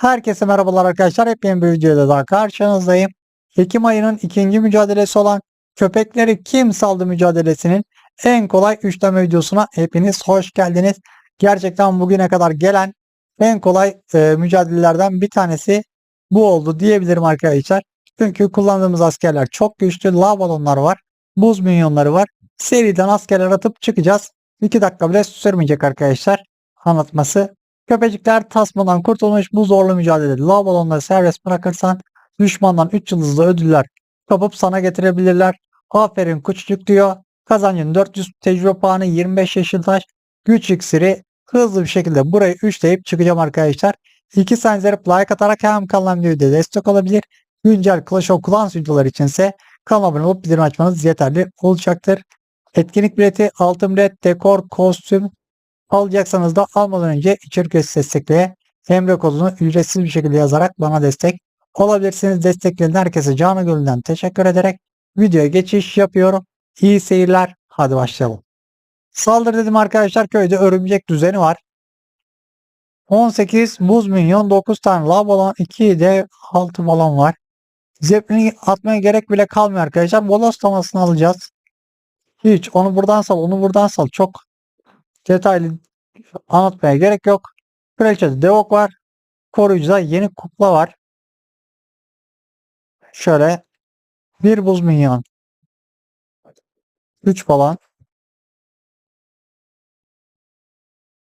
Herkese merhabalar arkadaşlar. Hepiniz bir videoda daha karşınızdayım. Ekim ayının ikinci mücadelesi olan Köpekleri Kim Saldı mücadelesinin en kolay üçleme videosuna hepiniz hoş geldiniz. Gerçekten bugüne kadar gelen en kolay e, mücadelelerden bir tanesi bu oldu diyebilirim arkadaşlar. Çünkü kullandığımız askerler çok güçlü. Lav balonlar var. Buz minyonları var. Seriden askerler atıp çıkacağız. 2 dakika bile sürmeyecek arkadaşlar anlatması. Köpecikler tasmadan kurtulmuş bu zorlu mücadelede lav balonları serbest bırakırsan düşmandan 3 yıldızlı ödüller kapıp sana getirebilirler. Aferin küçücük diyor. Kazancın 400 tecrübe puanı 25 yeşil taş. Güç iksiri hızlı bir şekilde burayı üçleyip çıkacağım arkadaşlar. İki senzeri like atarak hem kanalım videoda destek olabilir. Güncel Clash of Clans videoları içinse kanala abone olup bildirim açmanız yeterli olacaktır. Etkinlik bileti, altın bilet, dekor, kostüm alacaksanız da almadan önce içerik üyesi destekleye Emre kodunu ücretsiz bir şekilde yazarak bana destek olabilirsiniz. Destekleyen herkese canı gönülden teşekkür ederek videoya geçiş yapıyorum. İyi seyirler. Hadi başlayalım. Saldır dedim arkadaşlar köyde örümcek düzeni var. 18 buz minyon 9 tane lav balon 2 de 6 balon var. Zeplini atmaya gerek bile kalmıyor arkadaşlar. Bolos tamasını alacağız. Hiç onu buradan sal onu buradan sal. Çok detaylı anlatmaya gerek yok. Kraliçede Devok var. Koruyucuda yeni kukla var. Şöyle bir buz minyon. 3 balon.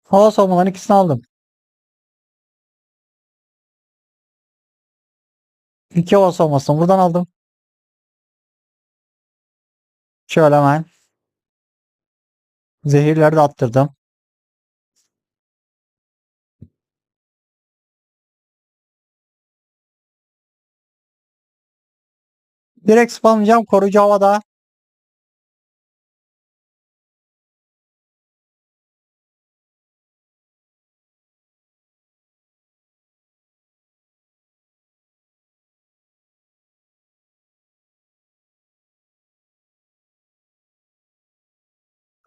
Hava savunmaların ikisini aldım. İki hava savunmasını buradan aldım. Şöyle hemen. Zehirleri de attırdım. Direkt spamlayacağım. Koruyucu havada.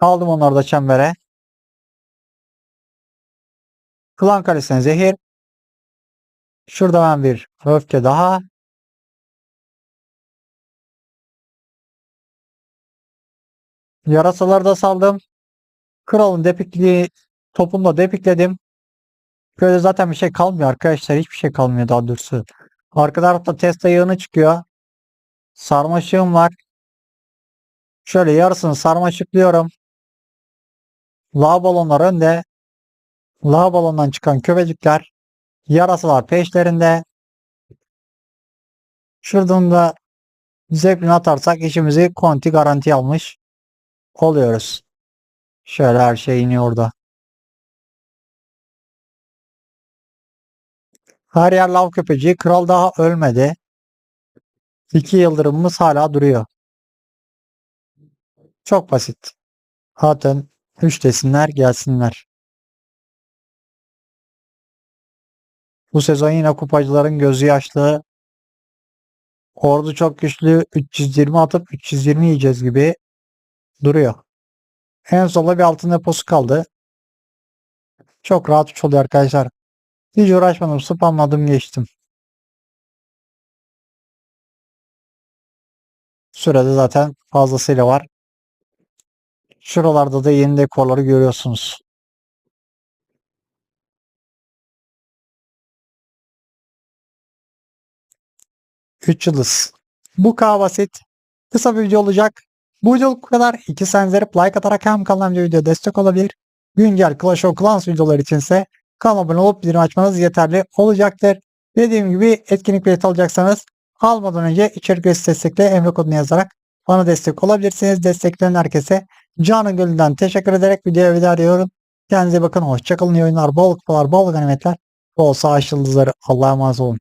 Aldım onları da çembere. Klan kalesine zehir. Şurada ben bir öfke daha. Yarasaları da saldım. Kralın depikliği topumla depikledim. Köyde zaten bir şey kalmıyor arkadaşlar. Hiçbir şey kalmıyor daha doğrusu. Arka tarafta Tesla yığını çıkıyor. Sarmaşığım var. Şöyle yarısını sarmaşıklıyorum. Lav balonlar önde. Lav balondan çıkan köpecikler. Yarasalar peşlerinde. Şuradan da zeplin atarsak işimizi konti garanti almış oluyoruz. Şöyle her şey iniyor orada. Her yer lav köpeciği. Kral daha ölmedi. İki yıldırımımız hala duruyor. Çok basit. Zaten üç desinler gelsinler. Bu sezon yine kupacıların gözü yaşlı. Ordu çok güçlü. 320 atıp 320 yiyeceğiz gibi duruyor. En solda bir altın deposu kaldı. Çok rahat uç oluyor arkadaşlar. Hiç uğraşmadım. Spamladım geçtim. Sürede zaten fazlasıyla var. Şuralarda da yeni dekorları görüyorsunuz. Üç yıldız. Bu kadar basit. Kısa bir video olacak. Bu video bu kadar. İki senzeri like atarak hem kanalıma video destek olabilir. Güncel Clash of Clans videoları içinse kanala abone olup bildirim açmanız yeterli olacaktır. Dediğim gibi etkinlik bileti alacaksanız almadan önce içerik üyesi destekle emre kodunu yazarak bana destek olabilirsiniz. Destekleyen herkese canı gönülden teşekkür ederek videoya veda ediyorum. Kendinize bakın. Hoşçakalın. İyi oyunlar, bol kupalar, bol ganimetler, bol sağ yıldızları. Allah'a emanet olun.